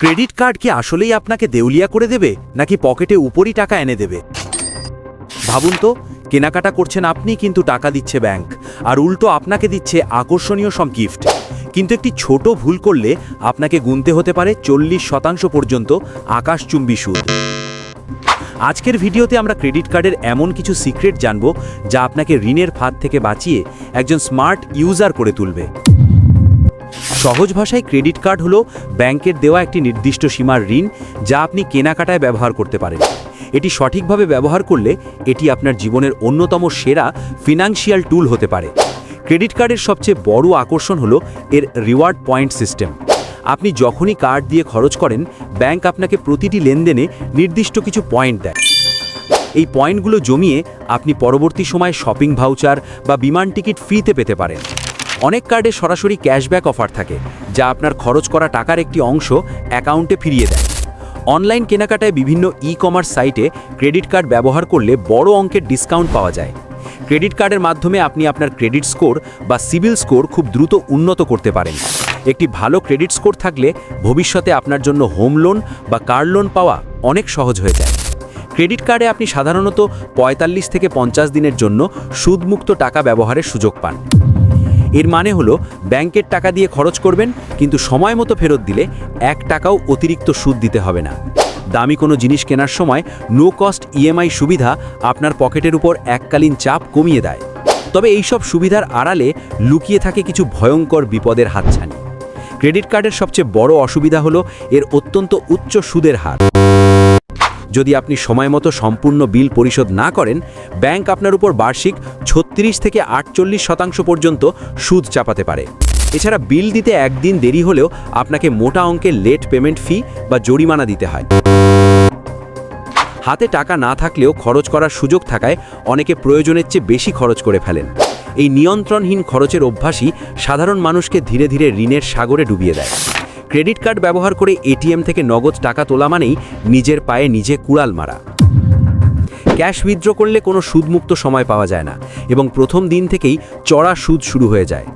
Credit card কি আসলেই আপনাকে দেউলিয়া করে দেবে, নাকি পকেটে উপরই টাকা এনে দেবে? ভাবুন তো, কেনাকাটা করছেন আপনি, কিন্তু টাকা দিচ্ছে ব্যাংক। আর উল্টো আপনাকে দিচ্ছে আকর্ষণীয় সব গিফট কিন্তু একটি ছোট ভুল করলে আপনাকে গুনতে হতে পারে চল্লিশ শতাংশ পর্যন্ত আকাশচুম্বী সুদ। আজকের ভিডিওতে আমরা ক্রেডিট কার্ডের এমন কিছু সিক্রেট জানব, যা আপনাকে ঋণের ফাঁদ থেকে বাঁচিয়ে একজন স্মার্ট ইউজার করে তুলবে। সহজ ভাষায় ক্রেডিট কার্ড হলো ব্যাংকের দেওয়া একটি নির্দিষ্ট সীমার ঋণ যা আপনি কেনাকাটায় ব্যবহার করতে পারেন। এটি সঠিকভাবে ব্যবহার করলে এটি আপনার জীবনের অন্যতম সেরা ফিনান্সিয়াল টুল হতে পারে। ক্রেডিট কার্ডের সবচেয়ে বড় আকর্ষণ হলো এর রিওয়ার্ড পয়েন্ট সিস্টেম। আপনি যখনই কার্ড দিয়ে খরচ করেন, ব্যাংক আপনাকে প্রতিটি লেনদেনে নির্দিষ্ট কিছু পয়েন্ট দেয়। এই পয়েন্টগুলো জমিয়ে আপনি পরবর্তী সময়ে শপিং ভাউচার বা বিমান টিকিট ফ্রিতে পেতে পারেন। অনেক কার্ডে সরাসরি ক্যাশব্যাক অফার থাকে, যা আপনার খরচ করা টাকার একটি অংশ অ্যাকাউন্টে ফিরিয়ে দেয়। অনলাইন কেনাকাটায় বিভিন্ন ই কমার্স সাইটে ক্রেডিট কার্ড ব্যবহার করলে বড় অঙ্কের ডিসকাউন্ট পাওয়া যায়। ক্রেডিট কার্ডের মাধ্যমে আপনি আপনার ক্রেডিট স্কোর বা সিবিল স্কোর খুব দ্রুত উন্নত করতে পারেন। একটি ভালো ক্রেডিট স্কোর থাকলে ভবিষ্যতে আপনার জন্য হোম লোন বা কার লোন পাওয়া অনেক সহজ হয়ে যায়। ক্রেডিট কার্ডে আপনি সাধারণত ৪৫ থেকে পঞ্চাশ দিনের জন্য সুদমুক্ত টাকা ব্যবহারের সুযোগ পান। এর মানে হলো ব্যাংকের টাকা দিয়ে খরচ করবেন, কিন্তু সময় মতো ফেরত দিলে এক টাকাও অতিরিক্ত সুদ দিতে হবে না। দামি কোনো জিনিস কেনার সময় নো কস্ট ইএমআই সুবিধা আপনার পকেটের উপর এককালীন চাপ কমিয়ে দেয়। তবে এইসব সুবিধার আড়ালে লুকিয়ে থাকে কিছু ভয়ঙ্কর বিপদের হাতছানি। ক্রেডিট কার্ডের সবচেয়ে বড় অসুবিধা হলো এর অত্যন্ত উচ্চ সুদের হার। যদি আপনি সময় মতো সম্পূর্ণ বিল পরিশোধ না করেন, ব্যাংক আপনার উপর বার্ষিক ছত্রিশ থেকে আটচল্লিশ শতাংশ পর্যন্ত সুদ চাপাতে পারে। এছাড়া বিল দিতে একদিন দেরি হলেও আপনাকে মোটা অঙ্কের লেট পেমেন্ট ফি বা জরিমানা দিতে হয়। হাতে টাকা না থাকলেও খরচ করার সুযোগ থাকায় অনেকে প্রয়োজনের চেয়ে বেশি খরচ করে ফেলেন। এই নিয়ন্ত্রণহীন খরচের অভ্যাসই সাধারণ মানুষকে ধীরে ধীরে ঋণের সাগরে ডুবিয়ে দেয়। ক্রেডিট কার্ড ব্যবহার করে এটিএম থেকে নগদ টাকা তোলা মানেই নিজের পায়ে নিজে কুড়াল মারা। ক্যাশ উইথড্র করলে কোনো সুদমুক্ত সময় পাওয়া যায় না এবং প্রথম দিন থেকেই চড়া সুদ শুরু হয়ে যায়।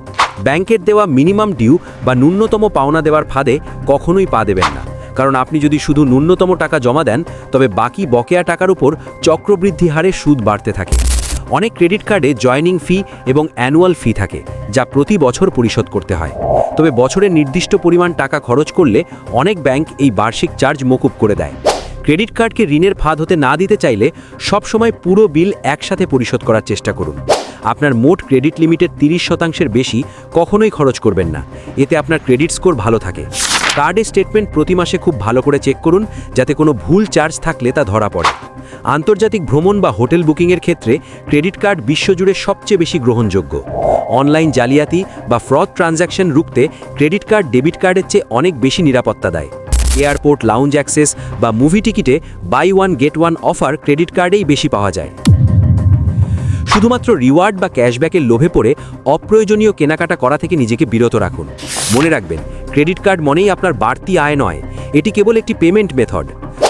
ব্যাংকের দেওয়া মিনিমাম ডিউ বা ন্যূনতম পাওনা দেওয়ার ফাঁদে কখনোই পা দেবেন না। কারণ আপনি যদি শুধু ন্যূনতম টাকা জমা দেন, তবে বাকি বকেয়া টাকার উপর চক্রবৃদ্ধি হারে সুদ বাড়তে থাকে। অনেক ক্রেডিট কার্ডে জয়নিং ফি এবং অ্যানুয়াল ফি থাকে, যা প্রতি বছর পরিশোধ করতে হয়। তবে বছরের নির্দিষ্ট পরিমাণ টাকা খরচ করলে অনেক ব্যাংক এই বার্ষিক চার্জ মকুব করে দেয়। ক্রেডিট কার্ডকে ঋণের ফাঁদ হতে না দিতে চাইলে সবসময় পুরো বিল একসাথে পরিশোধ করার চেষ্টা করুন। আপনার মোট ক্রেডিট লিমিটের তিরিশ শতাংশের বেশি কখনোই খরচ করবেন না। এতে আপনার ক্রেডিট স্কোর ভালো থাকে। কার্ডের স্টেটমেন্ট প্রতি মাসে খুব ভালো করে চেক করুন, যাতে কোনো ভুল চার্জ থাকলে তা ধরা পড়ে। আন্তর্জাতিক ভ্রমণ বা হোটেল বুকিংয়ের ক্ষেত্রে ক্রেডিট কার্ড বিশ্বজুড়ে সবচেয়ে বেশি গ্রহণযোগ্য। অনলাইন জালিয়াতি বা ফ্রড ট্রানজ্যাকশন রুখতে ক্রেডিট কার্ড ডেবিট কার্ডের চেয়ে অনেক বেশি নিরাপত্তা দেয়। এয়ারপোর্ট লাউঞ্জ অ্যাক্সেস বা মুভি টিকিটে buy one get one offer credit কার্ডেই বেশি পাওয়া যায়। শুধুমাত্র রিওয়ার্ড বা ক্যাশব্যাকের লোভে পড়ে অপ্রয়োজনীয় কেনাকাটা করা থেকে নিজেকে বিরত রাখুন। মনে রাখবেন, ক্রেডিট কার্ড মনেই আপনার বাড়তি আয় নয়। এটি কেবল একটি পেমেন্ট মেথড।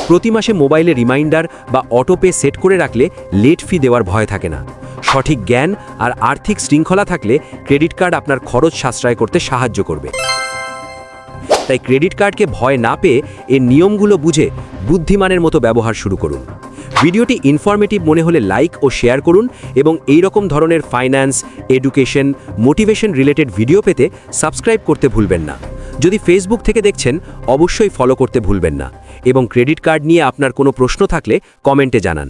প্রতি মাসে মোবাইলে রিমাইন্ডার বা অটোপে সেট করে রাখলে লেট ফি দেওয়ার ভয় থাকে না। সঠিক জ্ঞান আর আর্থিক শৃঙ্খলা থাকলে ক্রেডিট কার্ড আপনার খরচ সাশ্রয় করতে সাহায্য করবে। তাই ক্রেডিট কার্ডকে ভয় না পেয়ে এর নিয়মগুলো বুঝে বুদ্ধিমানের মতো ব্যবহার শুরু করুন। ভিডিওটি ইনফরমেটিভ মনে হলে লাইক ও শেয়ার করুন এবং এই রকম ধরনের finance education motivation related video পেতে সাবস্ক্রাইব করতে ভুলবেন না। যদি ফেসবুক থেকে দেখছেন, অবশ্যই ফলো করতে ভুলবেন না। এবং ক্রেডিট কার্ড নিয়ে আপনার কোনো প্রশ্ন থাকলে কমেন্টে জানান।